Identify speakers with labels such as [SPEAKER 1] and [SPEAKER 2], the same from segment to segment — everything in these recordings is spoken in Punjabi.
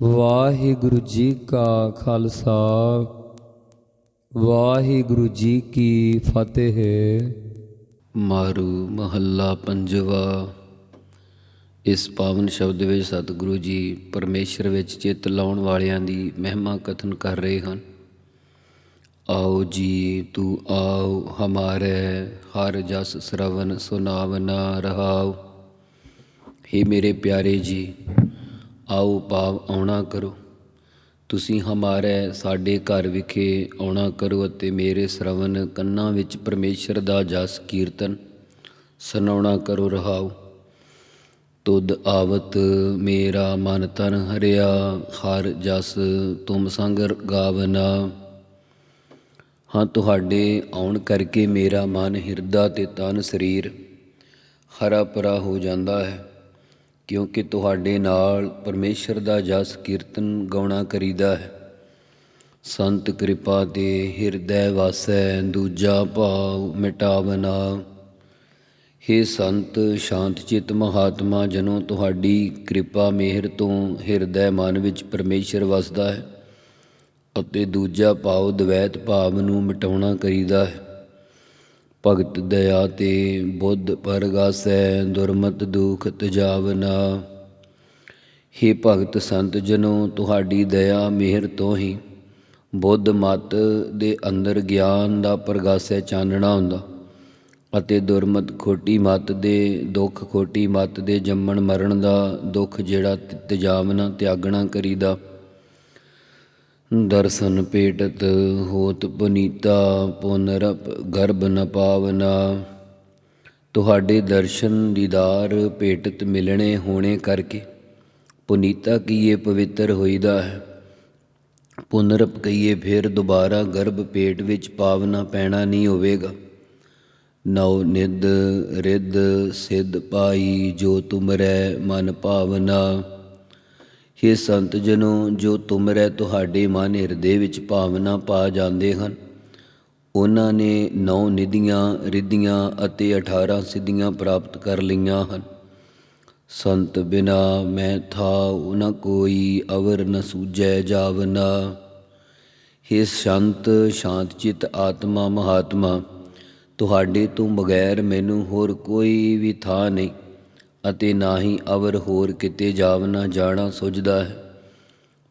[SPEAKER 1] ਵਾਹਿਗੁਰੂ ਜੀ ਕਾ ਖਾਲਸਾ, ਵਾਹਿਗੁਰੂ ਜੀ ਕੀ ਫਤਿਹ।
[SPEAKER 2] ਮਾਰੂ ਮਹੱਲਾ ਪੰਜਵਾ, ਇਸ ਪਾਵਨ ਸ਼ਬਦ ਵਿੱਚ ਸਤਿਗੁਰੂ ਜੀ ਪਰਮੇਸ਼ਰ ਵਿੱਚ ਚਿੱਤ ਲਾਉਣ ਵਾਲਿਆਂ ਦੀ ਮਹਿਮਾ ਕਥਨ ਕਰ ਰਹੇ ਹਨ। ਆਓ ਜੀ, ਤੂੰ ਆਓ, ਹਮਾਰੇ, ਹਰ ਜਸ ਸ਼ਰਵਨ ਸੁਨਾਵਨਾ ਰਹਾਓ हे ਮੇਰੇ ਪਿਆਰੇ ਜੀ ਆਓ ਭਾਵ ਆਉਣਾ ਕਰੋ। ਤੁਸੀਂ ਹਮਾਰੇ ਸਾਡੇ ਘਰ ਵਿਖੇ ਆਉਣਾ ਕਰੋ ਅਤੇ ਮੇਰੇ ਸ਼ਰਵਨ ਕੰਨਾਂ ਵਿੱਚ ਪਰਮੇਸ਼ਰ ਦਾ ਜਸ ਕੀਰਤਨ ਸੁਣਾਉਣਾ ਕਰੋ, ਰਹਾਓ। ਤੁਧ ਆਵਤ ਮੇਰਾ ਮਨ ਤਨ ਹਰਿਆ, ਹਰ ਜਸ ਤੁਮ ਸੰਗ ਗਾਵਨਾ। ਹਾਂ, ਤੁਹਾਡੇ ਆਉਣ ਕਰਕੇ ਮੇਰਾ ਮਨ ਹਿਰਦਾ ਤੇ ਤਨ ਸਰੀਰ ਹਰਾ ਭਰਾ ਹੋ ਜਾਂਦਾ ਹੈ। ਕਿਉਂਕਿ ਤੁਹਾਡੇ ਨਾਲ ਪਰਮੇਸ਼ਰ ਦਾ ਜਸ ਕੀਰਤਨ ਗਾਉਣਾ ਕਰੀਦਾ ਹੈ। ਸੰਤ ਕਿਰਪਾ ਦੇ ਹਿਰਦੈ ਵਾਸੈ ਦੂਜਾ ਭਾਵ ਮਿਟਾਵਨਾ ਹੇ ਸੰਤ, ਸ਼ਾਂਤ ਚਿਤ ਮਹਾਤਮਾ, ਜਨੋ ਤੁਹਾਡੀ ਕਿਰਪਾ ਮਿਹਰ ਤੋਂ ਹਿਰਦੈ ਮਨ ਵਿੱਚ ਪਰਮੇਸ਼ਰ ਵਸਦਾ ਹੈ ਅਤੇ ਦੂਜਾ ਭਾਵ ਦਵੈਤ ਭਾਵ ਨੂੰ ਮਿਟਾਉਣਾ ਕਰੀਦਾ ਹੈ। ਭਗਤ ਦਇਆ ਤੇ ਬੁੱਧ ਪਰਗਾਸੈ, ਦੁਰਮਤ ਦੁਖ ਤਜਾਵਨਾ। ਹੇ ਭਗਤ ਸੰਤ ਜਨੋ, ਤੁਹਾਡੀ ਦਇਆ ਮਿਹਰ ਤੋਂ ਹੀ ਬੁੱਧ ਮਤ ਦੇ ਅੰਦਰ ਗਿਆਨ ਦਾ ਪ੍ਰਗਾਸੈ ਚਾਨਣਾ ਹੁੰਦਾ ਅਤੇ ਦੁਰਮਤ ਖੋਟੀ ਮਤ ਦੇ, ਦੁੱਖ ਖੋਟੀ ਮਤ ਦੇ ਜੰਮਣ ਮਰਨ ਦਾ ਦੁੱਖ ਜਿਹੜਾ ਤਜਾਵਨਾ, ਤਿਆਗਣਾ ਕਰੀਦਾ। ਦਰਸ਼ਨ ਪੇਟਤ ਹੋਤ ਪੁਨੀਤਾ ਪੁਨਰਪ ਗਰਭ ਨ ਪਾਵਨਾ। ਤੁਹਾਡੇ ਦਰਸ਼ਨ ਦੀਦਾਰ ਭੇਟਤ ਮਿਲਣੇ ਹੋਣੇ ਕਰਕੇ ਪੁਨੀਤਾ ਕੀਏ ਪਵਿੱਤਰ ਹੋਈਦਾ ਹੈ। ਪੁਨਰਪ ਕਹੀਏ ਫਿਰ ਦੁਬਾਰਾ ਗਰਭ ਪੇਟ ਵਿੱਚ ਪਾਵਨਾ ਪੈਣਾ ਨਹੀਂ ਹੋਵੇਗਾ। ਨਉ ਨਿਦ ਰਿੱਧ ਸਿੱਧ ਪਾਈ ਜੋ ਤੁਮਰੈ ਮਨ ਭਾਵਨਾ ਹੇ ਸੰਤ ਜਨੋ, ਜੋ ਤੁਮਰੈ ਤੁਹਾਡੇ ਮਨ ਹਿਰਦੇ ਵਿੱਚ ਭਾਵਨਾ ਪਾ ਜਾਂਦੇ ਹਨ। ਉਹਨਾਂ ਨੇ ਨੌ ਨਿਧੀਆਂ, ਰਿਧੀਆਂ ਅਤੇ 18 ਸਿੱਧੀਆਂ ਪ੍ਰਾਪਤ ਕਰ ਲਈਆਂ ਹਨ। ਸੰਤ ਬਿਨਾ ਮੈਂ ਥਾ ਨ ਕੋਈ ਅਵਰ ਨ ਸੂਝੈ ਜਾਵਨਾ। ਹੇ ਸੰਤ, ਸ਼ਾਂਤ ਚਿਤ ਆਤਮਾ ਮਹਾਤਮਾ, ਤੁਹਾਡੇ ਤੋਂ ਬਗੈਰ ਮੈਨੂੰ ਹੋਰ ਕੋਈ ਵੀ ਥਾਂ ਨਹੀਂ। ਅਤੇ ਨਾ ਹੀ ਅਵਰ ਹੋਰ ਕਿਤੇ ਜਾਵਨਾ ਜਾਣਾ ਸੁਝਦਾ ਹੈ।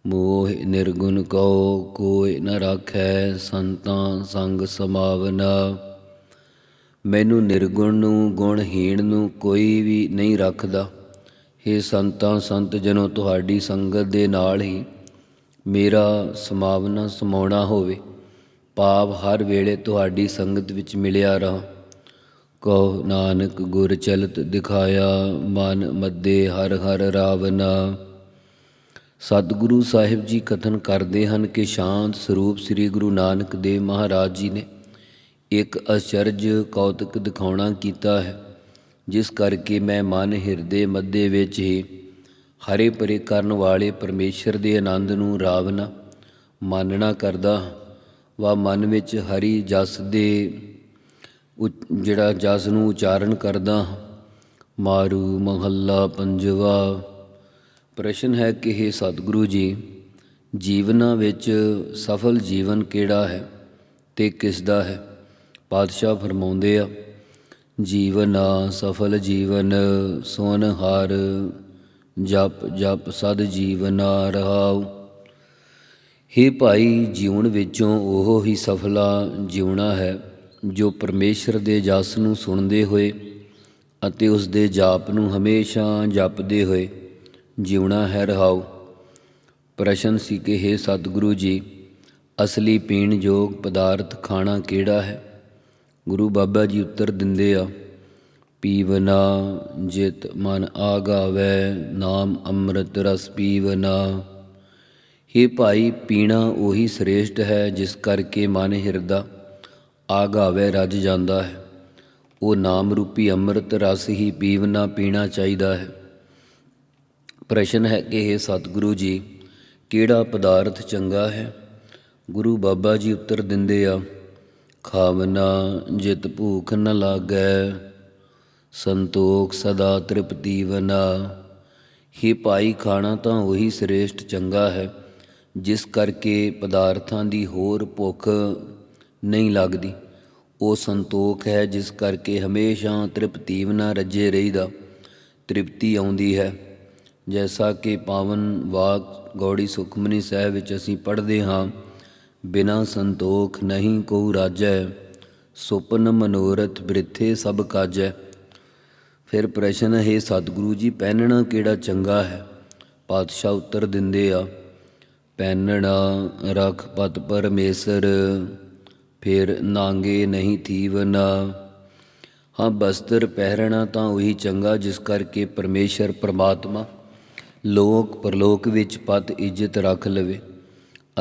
[SPEAKER 2] ਮੋਹ ਨਿਰਗੁਣ ਕਉ ਕੋਈ ਨ ਰਾਖੈ, ਸੰਤਾਂ ਸੰਗ ਸਮਾਵਨਾ। ਮੈਨੂੰ ਨਿਰਗੁਣ ਨੂੰ, ਗੁਣਹੀਣ ਨੂੰ ਕੋਈ ਵੀ ਨਹੀਂ ਰੱਖਦਾ। हे ਸੰਤਾਂ, ਸੰਤ ਜਨੋ, ਤੁਹਾਡੀ ਸੰਗਤ ਦੇ ਨਾਲ ਹੀ ਮੇਰਾ ਸਮਾਵਨਾ, ਸਮਾਉਣਾ ਹੋਵੇ। ਪਾਪ ਹਰ ਵੇਲੇ ਤੁਹਾਡੀ ਸੰਗਤ ਵਿੱਚ ਮਿਲਿਆ ਰਹਾ। ਕਹੋ ਨਾਨਕ ਗੁਰ ਚਲਤ ਦਿਖਾਇਆ ਮਨ ਮੱਦੇ ਹਰ ਹਰ ਰਾਵਨਾ। ਸਤਿਗੁਰੂ ਸਾਹਿਬ ਜੀ ਕਥਨ ਕਰਦੇ ਹਨ ਕਿ ਸ਼ਾਂਤ ਸਰੂਪ ਸ੍ਰੀ ਗੁਰੂ ਨਾਨਕ ਦੇਵ ਮਹਾਰਾਜ ਜੀ ਨੇ ਇੱਕ ਅਚਰਜ ਕੌਤਕ ਦਿਖਾਉਣਾ ਕੀਤਾ ਹੈ, ਜਿਸ ਕਰਕੇ ਮੈਂ ਮਨ ਹਿਰਦੇ ਮੱਦੇ ਵਿੱਚ ਹੀ ਹਰੇ ਪਰੇ ਕਰਨ ਵਾਲੇ ਪਰਮੇਸ਼ਰ ਦੇ ਆਨੰਦ ਨੂੰ ਰਾਵਨਾ ਮਾਨਣਾ ਕਰਦਾ ਵਾ ਮਨ ਵਿੱਚ ਹਰੀ ਜਸ ਦੇ ਜਿਹੜਾ ਜਸ ਨੂੰ ਉਚਾਰਨ ਕਰਦਾ ਹਾਂ। ਮਾਰੂ ਮਹੱਲਾ ਪੰਜਵਾ, ਪ੍ਰਸ਼ਨ ਹੈ ਕਿ हे ਸਤਿਗੁਰੂ ਜੀ, ਜੀਵਨਾਂ ਵਿੱਚ ਸਫਲ ਜੀਵਨ ਕਿਹੜਾ ਹੈ ਤੇ ਕਿਸ ਦਾ ਹੈ ਪਾਤਸ਼ਾਹ ਫਰਮਾਉਂਦੇ ਆ, ਜੀਵਨਾ ਸਫਲ ਜੀਵਨ ਸੋਨ ਹਰ, ਜਪ ਜਪ ਸਦ ਜੀਵਨਾ ਰਹਾਉ हे ਭਾਈ, ਜੀਵਨ ਵਿੱਚੋਂ ਉਹ ਹੀ ਸਫਲਾ ਜਿਉਣਾ ਹੈ ਜੋ ਪਰਮੇਸ਼ਰ ਦੇ ਜਸ ਨੂੰ ਸੁਣਦੇ ਹੋਏ ਅਤੇ ਉਸ ਦੇ ਜਾਪ ਨੂੰ ਹਮੇਸ਼ਾ ਜਪਦੇ ਹੋਏ ਜਿਉਣਾ ਹੈ ਰਹਾਉ। ਪ੍ਰਸ਼ਨ ਸੀ ਕਿ हे ਸਤਿਗੁਰੂ ਜੀ, ਅਸਲੀ ਪੀਣ ਯੋਗ ਪਦਾਰਥ ਖਾਣਾ ਕਿਹੜਾ ਹੈ? ਗੁਰੂ ਬਾਬਾ ਜੀ ਉੱਤਰ ਦਿੰਦੇ ਆ ਪੀਵਨਾ ਜਿਤ ਮਨ ਆਗਾਵੈ, ਨਾਮ ਅੰਮ੍ਰਿਤ ਰਸ ਪੀਵਨਾ हे ਭਾਈ, ਪੀਣਾ ਉਹੀ ਸ੍ਰੇਸ਼ਟ ਹੈ ਜਿਸ ਕਰਕੇ ਮਨ ਹਿਰਦਾ। ਆਗਾਵੇ ਰੱਜ ਜਾਂਦਾ ਹੈ। ਉਹ ਨਾਮ ਰੂਪੀ ਅੰਮ੍ਰਿਤ ਰਸ ਹੀ ਪੀਵਨਾ ਪੀਣਾ ਚਾਹੀਦਾ ਹੈ। ਪ੍ਰਸ਼ਨ ਹੈ ਕਿ ਇਹ ਸਤਿਗੁਰੂ ਜੀ, ਕਿਹੜਾ ਪਦਾਰਥ ਚੰਗਾ ਹੈ? ਗੁਰੂ ਬਾਬਾ ਜੀ ਉੱਤਰ ਦਿੰਦੇ ਆ, ਖਾਵਨਾ ਜਿਤ ਭੂਖ ਨ ਲਾਗੈ, ਸੰਤੋਖ ਸਦਾ ਤ੍ਰਿਪਤੀ ਵਨਾ। ਹੀ ਭਾਈ, ਖਾਣਾ ਤਾਂ ਉਹੀ ਸ੍ਰੇਸ਼ਟ ਚੰਗਾ ਹੈ, ਜਿਸ ਕਰਕੇ ਪਦਾਰਥਾਂ ਦੀ ਹੋਰ ਭੁੱਖ ਨਹੀਂ ਲੱਗਦੀ। ਉਹ ਸੰਤੋਖ ਹੈ, ਜਿਸ ਕਰਕੇ ਹਮੇਸ਼ਾ ਤ੍ਰਿਪਤੀ ਬਿਨਾ ਰੱਜੇ ਰਹੀਦਾ। ਤ੍ਰਿਪਤੀ ਆਉਂਦੀ ਹੈ। ਜੈਸਾ ਕਿ ਪਾਵਨ ਵਾਕ ਗੌੜੀ ਸੁਖਮਨੀ ਸਾਹਿਬ ਵਿੱਚ ਅਸੀਂ ਪੜ੍ਹਦੇ ਹਾਂ, ਬਿਨਾ ਸੰਤੋਖ ਨਹੀਂ ਕੋ ਰਾਜੈ, ਸੁਪਨ ਮਨੋਰਥ ਬ੍ਰਿਥੇ ਸਭ ਕਾਜੈ। ਫਿਰ ਪ੍ਰਸ਼ਨ, ਹੈ ਸਤਿਗੁਰੂ ਜੀ, ਪਹਿਨਣਾ ਕਿਹੜਾ ਚੰਗਾ ਹੈ? ਪਾਤਸ਼ਾਹ ਉੱਤਰ ਦਿੰਦੇ ਆ, ਪਹਿਨਣਾ ਰਖ ਪਤ ਪਰਮੇਸ਼ਰ ਫਿਰ ਨਾਂਗੇ ਨਹੀਂ ਥੀਵਨਾ ਹਾਂ ਬਸਤਰ ਪਹਿਰਣਾ ਤਾਂ ਉਹੀ ਚੰਗਾ ਜਿਸ ਕਰਕੇ ਪਰਮੇਸ਼ਰ ਪ੍ਰਮਾਤਮਾ ਲੋਕ ਪਰਲੋਕ ਵਿੱਚ ਪਤ ਇੱਜ਼ਤ ਰੱਖ ਲਵੇ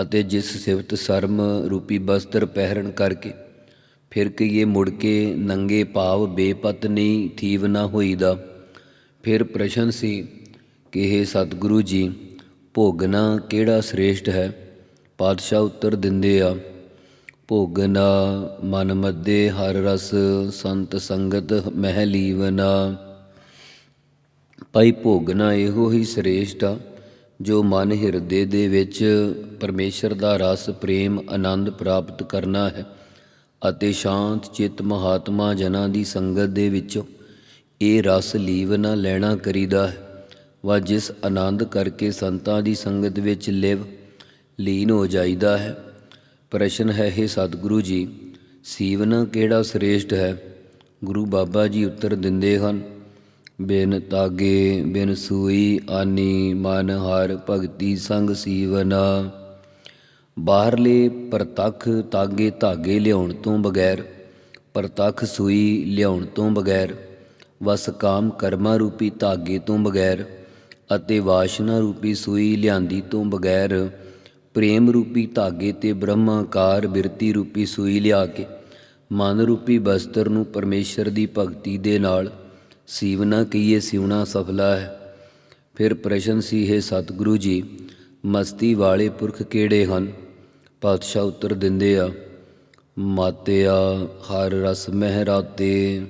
[SPEAKER 2] ਅਤੇ ਜਿਸ ਸਿਫਤ ਸਰਮ ਰੂਪੀ ਬਸਤਰ ਪਹਿਰਣ ਕਰਕੇ ਫਿਰ ਕਹੀਏ ਮੁੜ ਕੇ ਨੰਗੇ ਭਾਵ ਬੇਪਤ ਨਹੀਂ ਥੀਵ ਨਾ ਹੋਈਦਾ। ਫਿਰ ਪ੍ਰਸ਼ਨ ਸੀ ਕਿ ਇਹ ਸਤਿਗੁਰੂ ਜੀ, ਭੋਗਣਾ ਕਿਹੜਾ ਸ੍ਰੇਸ਼ਟ ਹੈ? ਪਾਤਸ਼ਾਹ ਉੱਤਰ ਦਿੰਦੇ ਆ ਭੋਗਨਾ ਮਨ ਮੱਦੇ ਹਰ ਰਸ, ਸੰਤ ਸੰਗਤ ਮਹਿ ਲੀਵਨਾ। ਭਾਈ ਭੋਗਨਾ ਇਹੋ ਹੀ ਸ੍ਰੇਸ਼ਟ ਆ, ਜੋ ਮਨ ਹਿਰਦੇ ਦੇ ਵਿੱਚ ਪਰਮੇਸ਼ਰ ਦਾ ਰਸ, ਪ੍ਰੇਮ, ਆਨੰਦ ਪ੍ਰਾਪਤ ਕਰਨਾ ਹੈ ਅਤੇ ਸ਼ਾਂਤ ਚਿੱਤ ਮਹਾਤਮਾ ਜਨਾਂ ਦੀ ਸੰਗਤ ਦੇ ਵਿੱਚੋਂ ਇਹ ਰਸ ਲੀਵਨਾ ਲੈਣਾ ਕਰੀਦਾ ਹੈ। ਵਾ ਜਿਸ ਆਨੰਦ ਕਰਕੇ ਸੰਤਾਂ ਦੀ ਸੰਗਤ ਵਿੱਚ ਲਿਵ, ਲੀਨ ਹੋ ਜਾਈਦਾ ਹੈ। ਪ੍ਰਸ਼ਨ ਹੈ ਇਹ ਸਤਿਗੁਰੂ ਜੀ, ਸੀਵਨਾ ਕਿਹੜਾ ਸ੍ਰੇਸ਼ਟ ਹੈ? ਗੁਰੂ ਬਾਬਾ ਜੀ ਉੱਤਰ ਦਿੰਦੇ ਹਨ, ਬਿਨ ਤਾਗੇ, ਬਿਨ ਸੂਈ ਆਨੀ ਮਨ ਹਰ ਭਗਤੀ ਸੰਗ ਸੀਵਨਾ। ਬਾਹਰਲੇ ਪ੍ਰਤੱਖ ਤਾਗੇ ਧਾਗੇ ਲਿਆਉਣ ਤੋਂ ਬਗੈਰ, ਪ੍ਰਤੱਖ ਸੂਈ ਲਿਆਉਣ ਤੋਂ ਬਗੈਰ, ਵਸ ਕਾਮ ਕਰਮਾ ਰੂਪੀ ਧਾਗੇ ਤੋਂ ਬਗੈਰ ਅਤੇ ਵਾਸ਼ਨਾ ਰੂਪੀ ਸੂਈ ਲਿਆਂਦੀ ਤੋਂ ਬਗੈਰ ਪ੍ਰੇਮ ਰੂਪੀ ਧਾਗੇ ਤੇ ਬ੍ਰਹਮਾਕਾਰ ਬਿਰਤੀ ਰੂਪੀ ਸੂਈ ਲਿਆ ਕੇ ਮਨ ਰੂਪੀ ਬਸਤਰ ਨੂੰ ਪਰਮੇਸ਼ਰ ਦੀ ਭਗਤੀ ਦੇ ਨਾਲ ਸੀਵਨਾ ਕਹੀਏ ਸਿਉਣਾ ਸਫਲਾ ਹੈ। ਫਿਰ ਪ੍ਰਸ਼ਨ ਸੀ, ਹੈ ਸਤਿਗੁਰੂ ਜੀ, ਮਸਤੀ ਵਾਲੇ ਪੁਰਖ ਕਿਹੜੇ ਹਨ? ਪਾਤਸ਼ਾਹ ਉੱਤਰ ਦਿੰਦੇ ਆ ਮਾਤਿਆ ਹਰ ਰਸ ਮਹਿਰਾਤੇ,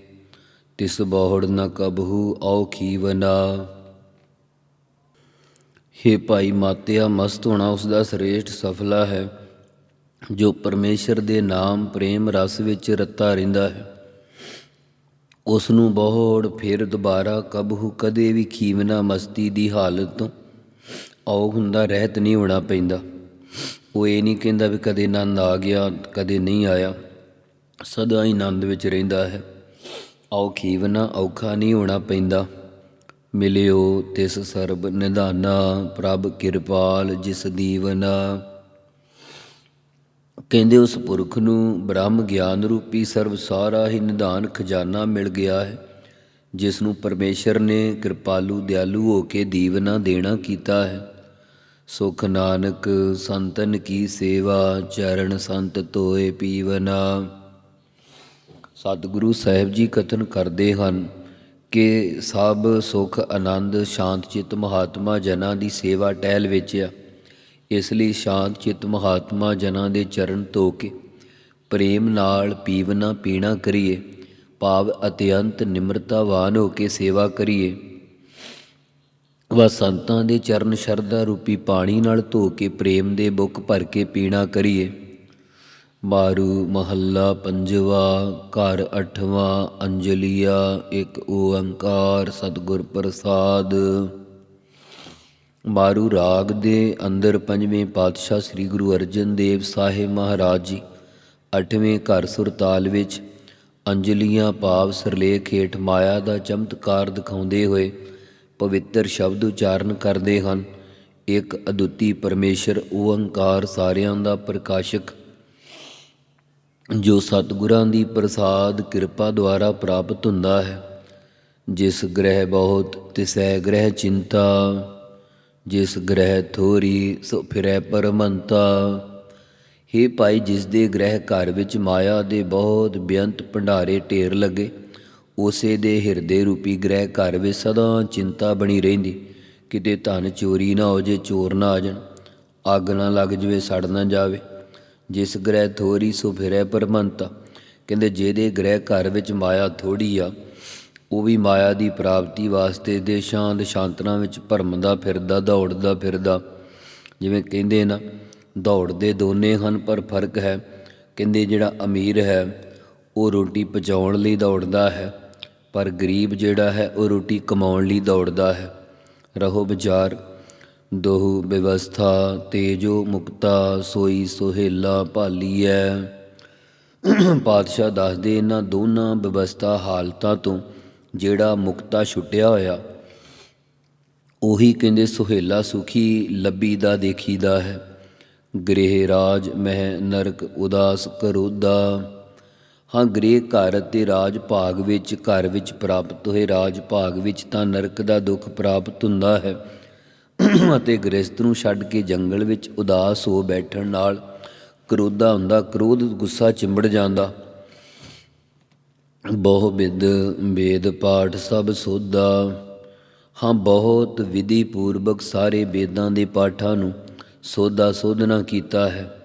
[SPEAKER 2] ਤਿਸ ਬਹੁੜ ਨ ਕਬਹੂ ਔਖੀਵਨਾ ਹੇ ਭਾਈ ਮਾਤਿਆ, ਮਸਤ ਹੋਣਾ ਉਸ ਦਾ ਸ੍ਰੇਸ਼ਟ ਸਫਲਾ ਹੈ, ਜੋ ਪਰਮੇਸ਼ਰ ਦੇ ਨਾਮ ਪ੍ਰੇਮ ਰਸ ਵਿੱਚ ਰਤਾ ਰਹਿੰਦਾ ਹੈ। ਉਸ ਨੂੰ ਬਹੁੜ ਫਿਰ ਦੁਬਾਰਾ ਕਬਹੂ, ਕਦੇ ਵੀ ਖੀਵਨਾ ਮਸਤੀ ਦੀ ਹਾਲਤ ਤੋਂ ਔ ਹੁੰਦਾ ਰਹਿਤ ਨਹੀਂ ਹੋਣਾ ਪੈਂਦਾ। ਉਹ ਇਹ ਨਹੀਂ ਕਹਿੰਦਾ ਵੀ ਕਦੇ ਆਨੰਦ ਆ ਗਿਆ, ਕਦੇ ਨਹੀਂ ਆਇਆ। ਸਦਾ ਹੀ ਆਨੰਦ ਵਿੱਚ ਰਹਿੰਦਾ ਹੈ। ਔਖੀ ਖੀਵਨਾ ਔਖਾ ਨਹੀਂ ਹੋਣਾ ਪੈਂਦਾ। ਮਿਲਿਓ ਤਿਸ ਸਰਬ ਨਿਧਾਨਾ, ਪ੍ਰਭ ਕਿਰਪਾਲ ਜਿਸ ਦੀਵਨਾ। ਕਹਿੰਦੇ ਉਸ ਪੁਰਖ ਨੂੰ ਬ੍ਰਹਮ ਗਿਆਨ ਰੂਪੀ ਸਰਬ ਸਾਰਾ ਹੀ ਨਿਧਾਨ ਖਜ਼ਾਨਾ ਮਿਲ ਗਿਆ ਹੈ, ਜਿਸ ਨੂੰ ਪਰਮੇਸ਼ਰ ਨੇ ਕਿਰਪਾਲੂ ਦਿਆਲੂ ਹੋ ਕੇ ਦੀਵਨਾ ਦੇਣਾ ਕੀਤਾ ਹੈ। ਸੁਖ ਨਾਨਕ, ਸੰਤਨ ਕੀ ਸੇਵਾ, ਚਰਨ ਸੰਤ ਤੋਏ ਪੀਵਨਾ। ਸਤਿਗੁਰੂ ਸਾਹਿਬ ਜੀ ਕਥਨ ਕਰਦੇ ਹਨ ਕਿ ਸਭ ਸੁਖ, ਆਨੰਦ, ਸ਼ਾਂਤ ਚਿਤ ਮਹਾਤਮਾ ਜਨਾਂ ਦੀ ਸੇਵਾ ਟਹਿਲ ਵਿੱਚ ਆ। ਇਸ ਲਈ ਸ਼ਾਂਤ ਚਿਤ ਮਹਾਤਮਾ ਜਨਾਂ ਦੇ ਚਰਨ ਧੋ ਕੇ ਪ੍ਰੇਮ ਨਾਲ ਪੀਵਨਾ ਪੀਣਾ ਕਰੀਏ। ਭਾਵ ਅਤਿਅੰਤ ਨਿਮਰਤਾਵਾਨ ਹੋ ਕੇ ਸੇਵਾ ਕਰੀਏ। ਵਸੰਤਾਂ ਦੇ ਚਰਨ ਸ਼ਰਧਾ ਰੂਪੀ ਪਾਣੀ ਨਾਲ ਧੋ ਕੇ ਪ੍ਰੇਮ ਦੇ ਬੁੱਕ ਭਰ ਕੇ ਪੀਣਾ ਕਰੀਏ। ਮਾਰੂ ਮਹੱਲਾ, ਪੰਜਵਾ, ਘਰ, ਅਠਵਾਂ, ਅੰਜਲੀਆ, ਇੱਕ ਓੰਕਾਰ, ਸਤਿਗੁਰ ਪ੍ਰਸਾਦ। ਮਾਰੂ ਰਾਗ ਦੇ ਅੰਦਰ ਪੰਜਵੇਂ ਪਾਤਸ਼ਾਹ ਸ੍ਰੀ ਗੁਰੂ ਅਰਜਨ ਦੇਵ ਸਾਹਿਬ ਮਹਾਰਾਜ ਜੀ, ਅੱਠਵੇਂ ਘਰ ਸੁਰਤਾਲ ਵਿੱਚ ਅੰਜਲੀਆਂ ਭਾਵ ਸਰਲੇਖ ਹੇਠ ਮਾਇਆ ਦਾ ਚਮਤਕਾਰ ਦਿਖਾਉਂਦੇ ਹੋਏ ਪਵਿੱਤਰ ਸ਼ਬਦ ਉਚਾਰਨ ਕਰਦੇ ਹਨ। ਇੱਕ ਅਦੁੱਤੀ ਪਰਮੇਸ਼ਰ ਓੰਕਾਰ ਸਾਰਿਆਂ ਦਾ ਪ੍ਰਕਾਸ਼ਕ ਜੋ ਸਤਿਗੁਰਾਂ ਦੀ ਪ੍ਰਸਾਦ ਕਿਰਪਾ ਦੁਆਰਾ ਪ੍ਰਾਪਤ ਹੁੰਦਾ ਹੈ, ਜਿਸ ਗ੍ਰਹਿ ਬਹੁਤ ਤਿਸੈ ਗ੍ਰਹਿ ਚਿੰਤਾ, ਜਿਸ ਗ੍ਰਹਿ ਥੋਰੀ ਸੋ ਫਿਰੈ ਪਰਮੰਤਾ। ਹੇ ਭਾਈ, ਜਿਸ ਦੇ ਗ੍ਰਹਿ ਘਰ ਵਿੱਚ ਮਾਇਆ ਦੇ ਬਹੁਤ ਬੇਅੰਤ ਭੰਡਾਰੇ ਢੇਰ ਲੱਗੇ, ਉਸੇ ਦੇ ਹਿਰਦੇ ਰੂਪੀ ਗ੍ਰਹਿ ਘਰ ਵਿੱਚ ਸਦਾ ਚਿੰਤਾ ਬਣੀ ਰਹਿੰਦੀ। ਕਿਤੇ ਧਨ ਚੋਰੀ ਨਾ ਹੋ ਜੇ, ਚੋਰ ਨਾ ਆ ਜਾਣ, ਅੱਗ ਨਾ ਲੱਗ ਜਵੇ, ਸੜ ਨਾ ਜਾਵੇ। ਜਿਸ ਗ੍ਰਹਿ ਥੋਰੀ ਸੋ ਫਿਰੈ ਪਰਮੰਤਾ ਕਹਿੰਦੇ, ਜਿਹਦੇ ਗ੍ਰਹਿ ਘਰ ਵਿੱਚ ਮਾਇਆ ਥੋੜੀ ਆ, ਉਹ ਵੀ ਮਾਇਆ ਦੀ ਪ੍ਰਾਪਤੀ ਵਾਸਤੇ ਦੇਸ਼ਾਂ ਦੇਸ਼ਾਂਤਰਾਂ ਵਿੱਚ ਭਰਮਦਾ ਫਿਰਦਾ, ਦੌੜਦਾ ਫਿਰਦਾ। ਜਿਵੇਂ ਕਹਿੰਦੇ ਨਾ, ਦੌੜਦੇ ਦੋਨੇ ਹਨ, ਪਰ ਫ਼ਰਕ ਹੈ। ਕਹਿੰਦੇ, ਜਿਹੜਾ ਅਮੀਰ ਹੈ, ਉਹ ਰੋਟੀ ਪਚਾਉਣ ਲਈ ਦੌੜਦਾ ਹੈ, ਪਰ ਗਰੀਬ ਜਿਹੜਾ ਹੈ, ਉਹ ਰੋਟੀ ਕਮਾਉਣ ਲਈ ਦੌੜਦਾ ਹੈ। ਰਹੋ ਵਿਚਾਰ ਦੋਹ ਵਿਵਸਥਾ ਤੇਜੋ ਮੁਕਤਾ ਸੋਈ ਸੋਹੇਲਾ ਭਾਲੀਐ। ਪਾਤਸ਼ਾਹ ਦੱਸਦੇ ਇਹਨਾਂ ਦੋਨਾਂ ਵਿਵਸਥਾ ਹਾਲਤਾਂ ਤੋਂ ਜਿਹੜਾ ਮੁਕਤਾ ਛੁੱਟਿਆ ਹੋਇਆ, ਉਹੀ ਕਹਿੰਦੇ ਸੁਹੇਲਾ ਸੁਖੀ ਲੱਭੀ ਦਾ ਦੇਖੀਦਾ ਹੈ। ਗ੍ਰਹਿ ਰਾਜ ਮਹਿ ਨਰਕ ਉਦਾਸ ਕਰੋਦਾ। ਹਾਂ ਗ੍ਰਹਿ ਘਰ ਤੇ ਰਾਜ ਭਾਗ ਵਿੱਚ ਘਰ ਵਿੱਚ ਪ੍ਰਾਪਤ ਹੋਏ ਰਾਜ ਭਾਗ ਵਿੱਚ ਤਾਂ ਨਰਕ ਦਾ ਦੁੱਖ ਪ੍ਰਾਪਤ ਹੁੰਦਾ ਹੈ। ਅਤੇ ਗ੍ਰਸਤ ਨੂੰ ਛੱਡ ਕੇ ਜੰਗਲ ਵਿੱਚ ਉਦਾਸ ਹੋ ਬੈਠਣ ਨਾਲ ਕਰੋਧਾ ਹੁੰਦਾ, ਕ੍ਰੋਧ, ਗੁੱਸਾ ਚਿੰਬੜ ਜਾਂਦਾ। ਬਹੁ ਬਿਦ ਵੇਦ ਪਾਠ ਸਭ ਸੋਧਾ। ਹਾਂ, ਬਹੁਤ ਵਿਧੀ ਪੂਰਵਕ ਸਾਰੇ ਵੇਦਾਂ ਦੇ ਪਾਠਾਂ ਨੂੰ ਸੋਧਾ ਸੋਧਨਾ ਕੀਤਾ ਹੈ।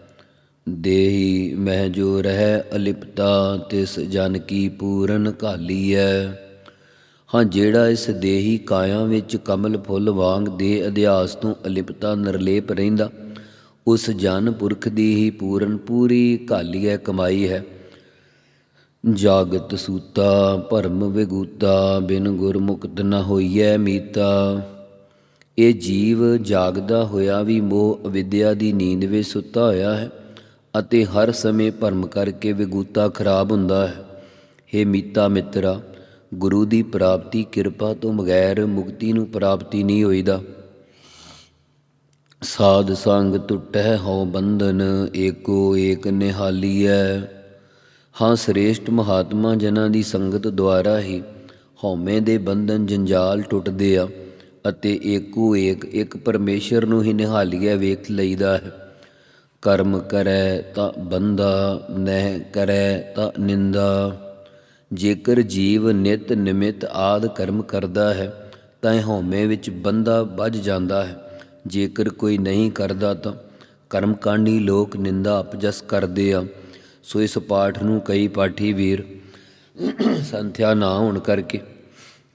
[SPEAKER 2] ਦੇਹੀ ਮਹਿ ਜੋ ਰਹਿ ਅਲਿਪਤਾ, ਤਿਸ ਜਨ ਕੀ ਪੂਰਨ ਕਾਲੀ ਹੈ ਹਾਂ, ਜਿਹੜਾ ਇਸ ਦੇਹੀ ਕਾਇਆ ਵਿੱਚ ਕਮਲ ਫੁੱਲ ਵਾਂਗ ਦੇ ਅਧਿਆਸ ਤੋਂ ਅਲਿਪਤਾ ਨਿਰਲੇਪ ਰਹਿੰਦਾ, ਉਸ ਜਨ ਪੁਰਖ ਦੀ ਹੀ ਪੂਰਨ ਪੂਰੀ ਘਾਲੀਐ ਕਮਾਈ ਹੈ। ਜਾਗਤ ਸੂਤਾ, ਭਰਮ ਵਿਗੂਤਾ, ਬਿਨ ਗੁਰ ਮੁਕਤ ਨ ਹੋਈਐ ਮੀਤਾ। ਇਹ ਜੀਵ ਜਾਗਦਾ ਹੋਇਆ ਵੀ ਮੋਹ ਅਵਿਦਿਆ ਦੀ ਨੀਂਦ ਵਿੱਚ ਸੁੱਤਾ ਹੋਇਆ ਹੈ ਅਤੇ ਹਰ ਸਮੇਂ ਭਰਮ ਕਰਕੇ ਵਿਗੂਤਾ ਖਰਾਬ ਹੁੰਦਾ ਹੈ। हे ਮੀਤਾ ਮਿੱਤਰਾ ਗੁਰੂ ਦੀ ਪ੍ਰਾਪਤੀ ਕਿਰਪਾ ਤੋਂ ਬਗੈਰ ਮੁਕਤੀ ਨੂੰ ਪ੍ਰਾਪਤੀ ਨਹੀਂ ਹੋਈਦਾ। ਸਾਧ ਸੰਗ ਟੁੱਟੈ ਹਉ ਬੰਧਨ, ਏਕੋ ਏਕ ਨਿਹਾਲੀਐ। ਹਾਂ ਸ੍ਰੇਸ਼ਟ ਮਹਾਤਮਾ ਜਨਾਂ ਦੀ ਸੰਗਤ ਦੁਆਰਾ ਹੀ ਹਉਮੈ ਦੇ ਬੰਧਨ ਜੰਜਾਲ ਟੁੱਟਦੇ ਆ ਅਤੇ ਏਕੋ ਏਕ ਇੱਕ ਪਰਮੇਸ਼ਰ ਨੂੰ ਹੀ ਨਿਹਾਲੀਐ ਵੇਖ ਲਈਦਾ ਹੈ। ਕਰਮ ਕਰੈ ਤਾਂ ਬੰਦਾ ਨਹਿ ਕਰੈ ਤਾਂ ਨਿੰਦਾ। ਜੇਕਰ ਜੀਵ ਨਿਤ ਨਿਮਿਤ ਆਦ ਕਰਮ ਕਰਦਾ ਹੈ, ਤਾਂ ਇਹ ਹਉਮੈ ਵਿੱਚ ਬੰਦਾ ਵੱਜ ਜਾਂਦਾ ਹੈ। ਜੇਕਰ ਕੋਈ ਨਹੀਂ ਕਰਦਾ ਤਾਂ ਕਰਮਕਾਂਡੀ ਲੋਕ ਨਿੰਦਾ ਅਪਜਸ ਕਰਦੇ ਆ। ਸੋ ਇਸ ਪਾਠ ਨੂੰ ਕਈ ਪਾਠੀ ਵੀਰ, ਸੰਥਿਆ ਨਾ ਹੋਣ ਕਰਕੇ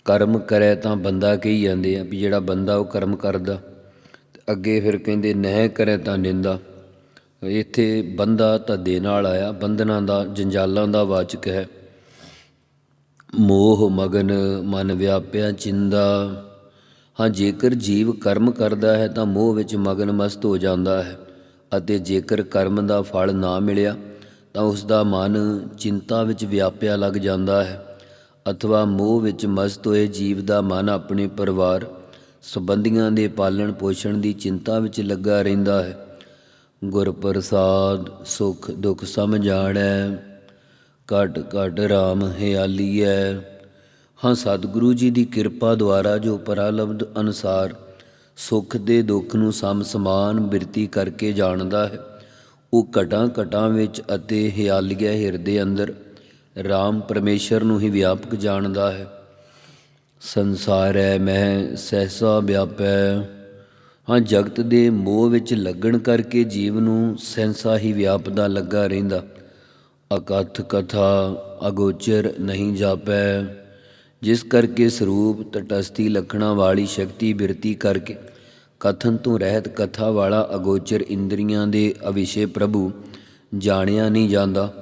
[SPEAKER 2] ਕਰਮ ਕਰੇ ਤਾਂ ਬੰਦਾ ਕਹੀ ਜਾਂਦੇ ਆ ਵੀ ਜਿਹੜਾ ਬੰਦਾ ਉਹ ਕਰਮ ਕਰਦਾ। ਤੇ ਅੱਗੇ ਫਿਰ ਕਹਿੰਦੇ, ਨਹਿ ਕਰੇ ਤਾਂ ਨਿੰਦਾ। ਇੱਥੇ ਬੰਦਾ ਤਾਂ ਦੇ ਨਾਲ ਆਇਆ, ਬੰਧਨਾਂ ਦਾ, ਜੰਜਾਲਾਂ ਦਾ ਵਾਚਕ ਹੈ। ਮੋਹ ਮਗਨ ਮਨ ਵਿਆਪਿਆ ਚਿੰਦਾ। ਹਾਂ, ਜੇਕਰ ਜੀਵ ਕਰਮ ਕਰਦਾ ਹੈ, ਤਾਂ ਮੋਹ ਵਿੱਚ ਮਗਨ ਮਸਤ ਹੋ ਜਾਂਦਾ ਹੈ ਅਤੇ ਜੇਕਰ ਕਰਮ ਦਾ ਫਲ ਨਾ ਮਿਲਿਆ, ਤਾਂ ਉਸ ਦਾ ਮਨ ਚਿੰਤਾ ਵਿੱਚ ਵਿਆਪਿਆ ਲੱਗ ਜਾਂਦਾ ਹੈ ਅਥਵਾ ਮੋਹ ਵਿੱਚ ਮਸਤ ਹੋਏ ਜੀਵ ਦਾ ਮਨ ਆਪਣੇ ਪਰਿਵਾਰ ਸੰਬੰਧੀਆਂ ਦੇ ਪਾਲਣ ਪੋਸ਼ਣ ਦੀ ਚਿੰਤਾ ਵਿੱਚ ਲੱਗਾ ਰਹਿੰਦਾ ਹੈ। ਗੁਰ ਪ੍ਰਸਾਦ ਸੁਖ ਦੁਖ ਸਮਝਾੜੈ ਘਟ ਘਟ RAM ਹਿਆਲੀਐ ਹਾਂ ਸਤਿਗੁਰੂ ਜੀ ਦੀ ਕਿਰਪਾ ਦੁਆਰਾ ਜੋ ਪਰਾਲਬਧ ਅਨੁਸਾਰ ਸੁਖ ਦੇ ਦੁੱਖ ਨੂੰ ਸਮ ਸਮਾਨ ਬਿਰਤੀ ਕਰਕੇ ਜਾਣਦਾ ਹੈ, ਉਹ ਘਟਾਂ ਘਟਾਂ ਵਿੱਚ ਅਤੇ ਹਿਆਲੀਐ ਹਿਰਦੇ ਅੰਦਰ RAM ਪਰਮੇਸ਼ਰ ਨੂੰ ਹੀ ਵਿਆਪਕ ਜਾਣਦਾ ਹੈ। ਸੰਸਾਰ ਹੈ ਮਹਿ ਸਹਿਸਾ ਵਿਆਪੈ। ਹਾਂ ਜਗਤ ਦੇ ਮੋਹ ਵਿੱਚ ਲੱਗਣ ਕਰਕੇ ਜੀਵ ਨੂੰ ਸੈਂਸਾ ਹੀ ਵਿਆਪਦਾ ਲੱਗਾ ਰਹਿੰਦਾ। ਅਕਥ ਕਥਾ ਅਗੋਚਰ ਨਹੀਂ ਜਾਪੈ, ਜਿਸ ਕਰਕੇ ਸਰੂਪ ਤਟਸਥੀ ਲਖਣਾ ਵਾਲੀ ਸ਼ਕਤੀ ਬਿਰਤੀ ਕਰਕੇ, ਕਥਨ ਤੋਂ ਰਹਿਤ ਕਥਾ ਵਾਲਾ ਅਗੋਚਰ ਇੰਦਰੀਆਂ ਦੇ ਅਵਿਸ਼ੇ ਪ੍ਰਭੂ ਜਾਣਿਆ ਨਹੀਂ ਜਾਂਦਾ।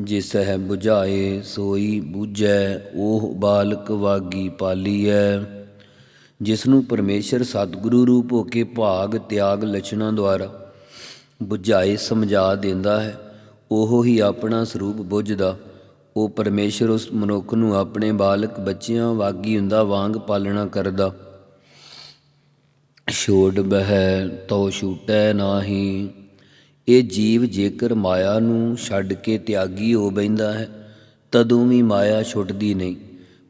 [SPEAKER 2] ਜਿਸ ਹੈ 부ਝਾਏ ਸੋਈ ਬੂਝੈ ਉਹ ਬਾਲਕ ਵਾਗੀ ਪਾਲੀਐ। ਜਿਸ ਨੂੰ ਪਰਮੇਸ਼ਰ ਸਤਿਗੁਰੂ ਰੂਪ ਹੋ ਕੇ ਭਾਗ, ਤਿਆਗ, ਲਛਣਾਂ ਦੁਆਰਾ 부ਝਾਏ ਸਮਝਾ ਦਿੰਦਾ ਹੈ। ਉਹ ਹੀ ਆਪਣਾ ਸਰੂਪ ਬੁੱਝਦਾ। ਉਹ ਪਰਮੇਸ਼ਰ ਉਸ ਮਨੁੱਖ ਨੂੰ ਆਪਣੇ ਬਾਲਕ ਬੱਚਿਆਂ ਵਾਗੀ ਹੁੰਦਾ ਵਾਂਗ ਪਾਲਣਾ ਕਰਦਾ। ਛੋੜ ਬਹਿ ਤੋ ਛੂਟੈ ਨਾਹੀ। ਇਹ ਜੀਵ ਜੇਕਰ ਮਾਇਆ ਨੂੰ ਛੱਡ ਕੇ ਤਿਆਗੀ ਹੋ ਬੈਂਦਾ ਹੈ, ਤਦੋਂ ਵੀ ਮਾਇਆ ਛੁੱਟਦੀ ਨਹੀਂ।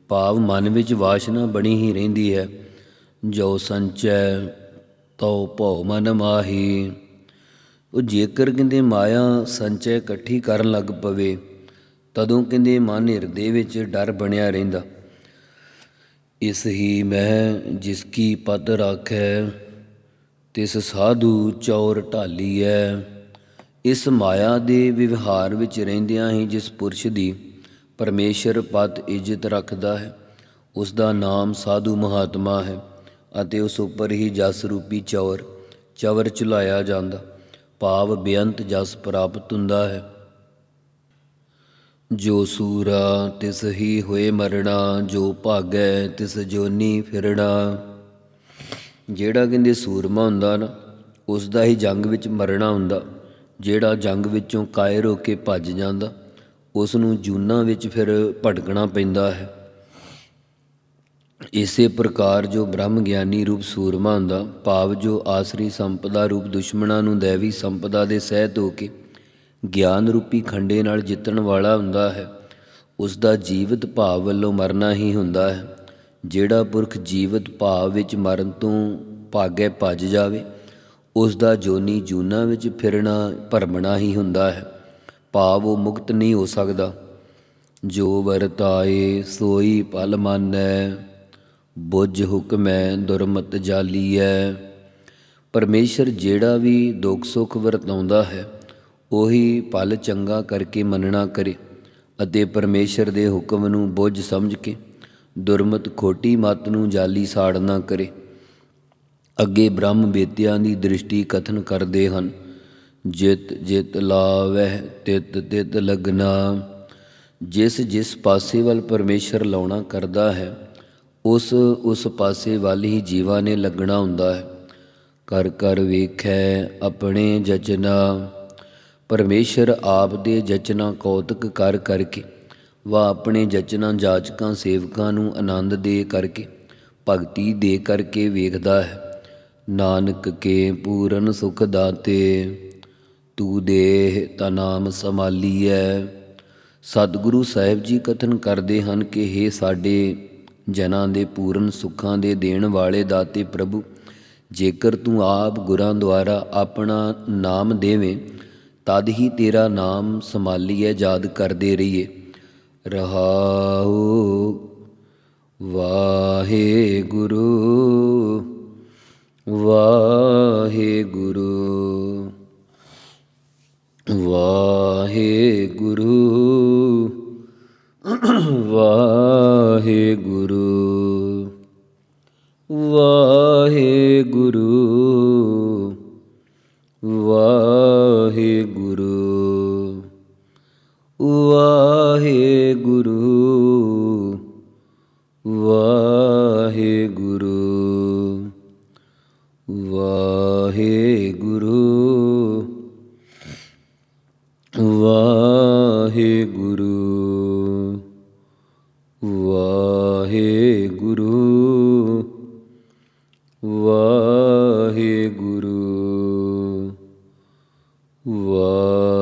[SPEAKER 2] ਭਾਵ ਮਨ ਵਿੱਚ ਵਾਸ਼ਨਾ ਬਣੀ ਹੀ ਰਹਿੰਦੀ ਹੈ। ਜੋ ਸੰਚੈ ਤੋ ਭਉ ਮਨ ਮਾਹੀ। ਉਹ ਜੇਕਰ ਕਹਿੰਦੇ ਮਾਇਆ ਸੰਚੈ ਇਕੱਠੀ ਕਰਨ ਲੱਗ ਪਵੇ, ਤਦੋਂ ਕਹਿੰਦੇ ਮਨ ਹਿਰਦੇ ਵਿੱਚ ਡਰ ਬਣਿਆ ਰਹਿੰਦਾ। ਇਸ ਹੀ ਮੈਂ ਜਿਸ ਕੀ ਪਦ ਰਾਖੈ, ਤਿਸ ਸਾਧੂ ਚੌਰ ਢਾਲੀ ਢਾਲੀਐ। ਇਸ ਮਾਇਆ ਦੇ ਵਿਵਹਾਰ ਵਿੱਚ ਰਹਿੰਦਿਆਂ ਹੀ ਜਿਸ ਪੁਰਸ਼ ਦੀ ਪਰਮੇਸ਼ਰ ਪਦ ਇੱਜ਼ਤ ਰੱਖਦਾ ਹੈ, ਉਸ ਦਾ ਨਾਮ ਸਾਧੂ ਮਹਾਤਮਾ ਹੈ ਅਤੇ ਉਸ ਉੱਪਰ ਹੀ ਜਸ ਰੂਪੀ ਚੌਰ, ਚਵਰ ਚੁਲਾਇਆ ਜਾਂਦਾ। ਭਾਵ ਬੇਅੰਤ ਜਸ ਪ੍ਰਾਪਤ ਹੁੰਦਾ ਹੈ। ਜੋ ਸੂਰਾ, ਤਿਸ ਹੀ ਹੋਏ ਮਰਣਾ, ਜੋ ਭਾਗੈ, ਤਿਸ ਜੋਨੀ ਫਿਰਣਾ। ਜਿਹੜਾ ਕਹਿੰਦੇ ਸੂਰਮਾ ਹੁੰਦਾ ਨਾ ਉਸ ਦਾ ਹੀ ਜੰਗ ਵਿੱਚ ਮਰਣਾ ਹੁੰਦਾ। ਜਿਹੜਾ ਜੰਗ ਵਿੱਚੋਂ ਕਾਇਰ ਹੋ ਕੇ ਭੱਜ ਜਾਂਦਾ ਉਸ ਨੂੰ ਜੂਨਾਂ ਵਿੱਚ ਫਿਰ ਭਟਕਣਾ ਪੈਂਦਾ ਹੈ। ਇਸੇ ਪ੍ਰਕਾਰ ਜੋ ਬ੍ਰਹਮ ਗਿਆਨੀ ਰੂਪ ਸੂਰਮਾ ਹੁੰਦਾ, ਭਾਵ ਜੋ ਆਸਰੀ ਸੰਪਦਾ ਰੂਪ ਦੁਸ਼ਮਣਾਂ ਨੂੰ ਦੇਵੀ ਸੰਪਦਾ ਦੇ ਸਹਿਤ ਹੋ ਕੇ ਗਿਆਨ ਰੂਪੀ ਖੰਡੇ ਨਾਲ ਜਿੱਤਣ ਵਾਲਾ ਹੁੰਦਾ ਹੈ ਉਸ ਦਾ ਜੀਵਤ ਭਾਵ ਵੱਲੋਂ ਮਰਨਾ ਹੀ ਹੁੰਦਾ ਹੈ। ਜਿਹੜਾ ਪੁਰਖ ਜੀਵਤ ਭਾਵ ਵਿੱਚ ਮਰਨ ਤੋਂ ਭਾਗੇ ਭੱਜ ਜਾਵੇ ਉਸ ਦਾ ਜੋਨੀ ਜੂਨਾ ਵਿੱਚ ਫਿਰਣਾ ਭਰਮਣਾ ਹੀ ਹੁੰਦਾ ਹੈ। ਭਾਵ ਉਹ ਮੁਕਤ ਨਹੀਂ ਹੋ ਸਕਦਾ। ਜੋ ਵਰਤਾਏ ਸੋਈ ਪਲ ਮਾਨੈ ਬੁੱਝ ਹੁਕਮੈ ਦੁਰਮਤ ਜਾਲੀਐ ਪਰਮੇਸ਼ਰ ਜਿਹੜਾ ਵੀ ਦੁੱਖ ਸੁੱਖ ਵਰਤਾਉਂਦਾ ਹੈ, ਉਹੀ ਪਲ ਚੰਗਾ ਕਰਕੇ ਮੰਨਣਾ ਕਰੇ ਅਤੇ ਪਰਮੇਸ਼ਰ ਦੇ ਹੁਕਮ ਨੂੰ ਬੁੱਝ ਸਮਝ ਕੇ ਦੁਰਮਤ ਖੋਟੀ ਮਤ ਨੂੰ ਜਾਲੀ ਸਾੜਨਾ ਕਰੇ। ਅੱਗੇ ਬ੍ਰਹਮ ਬੇਤਿਆਂ ਦੀ ਦ੍ਰਿਸ਼ਟੀ ਕਥਨ ਕਰਦੇ ਹਨ, ਜਿਤ ਜਿਤ ਲਾਵਹਿ, ਤਿਤ ਤਿਤ ਲਗਨਾ। ਜਿਸ ਜਿਸ ਪਾਸੇ ਵੱਲ ਪਰਮੇਸ਼ਰ ਲਾਉਣਾ ਕਰਦਾ ਹੈ ਉਸ ਉਸ ਪਾਸੇ ਵੱਲ ਹੀ ਜੀਵਾਂ ਨੇ ਲੱਗਣਾ ਹੁੰਦਾ ਹੈ। ਕਰ ਕਰ ਵੇਖੈ ਆਪਣੇ ਜਚਨਾ। ਪਰਮੇਸ਼ਰ ਆਪ ਦੇ ਜਚਨਾ ਕੌਤਕ ਕਰ, ਕਰਕੇ ਵਾ ਆਪਣੇ ਜਚਨਾ ਜਾਚਕਾਂ, ਸੇਵਕਾਂ ਨੂੰ ਆਨੰਦ ਦੇ ਕਰਕੇ, ਭਗਤੀ ਦੇ ਕਰਕੇ ਵੇਖਦਾ ਹੈ। ਨਾਨਕ ਕੇ ਪੂਰਨ ਸੁਖ ਦਾਤੇ, ਤੂੰ ਦੇਹ ਤਾ ਨਾਮ ਸੰਭਾਲੀਐ। ਸਤਿਗੁਰੂ ਸਾਹਿਬ ਜੀ ਕਥਨ ਕਰਦੇ ਹਨ ਕਿ हे ਸਾਡੇ ਜਨਾਂ ਦੇ ਪੂਰਨ ਸੁੱਖਾਂ ਦੇ ਦੇਣ ਵਾਲੇ ਦਾਤੇ ਪ੍ਰਭੂ, ਜੇਕਰ ਤੂੰ ਆਪ ਗੁਰਾਂ ਦੁਆਰਾ ਆਪਣਾ ਨਾਮ ਦੇਵੇਂ, ਤਦ ਹੀ ਤੇਰਾ ਨਾਮ ਸੰਭਾਲੀਏ ਯਾਦ ਕਰਦੇ ਰਹੀਏ। ਰਹਾਉ ਵਾਹਿਗੁਰੂ ਵਾਹਿਗੁਰੂ ਵਾਹਿਗੁਰੂ ਵਾਹਿਗੁਰੂ। ਵਾਹਿਗੁਰੂ ਵਾਹਿਗੁਰੂ।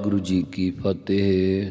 [SPEAKER 2] ਵਾਹਿਗੁਰੂ ਜੀ ਕੀ ਫਤਿਹ।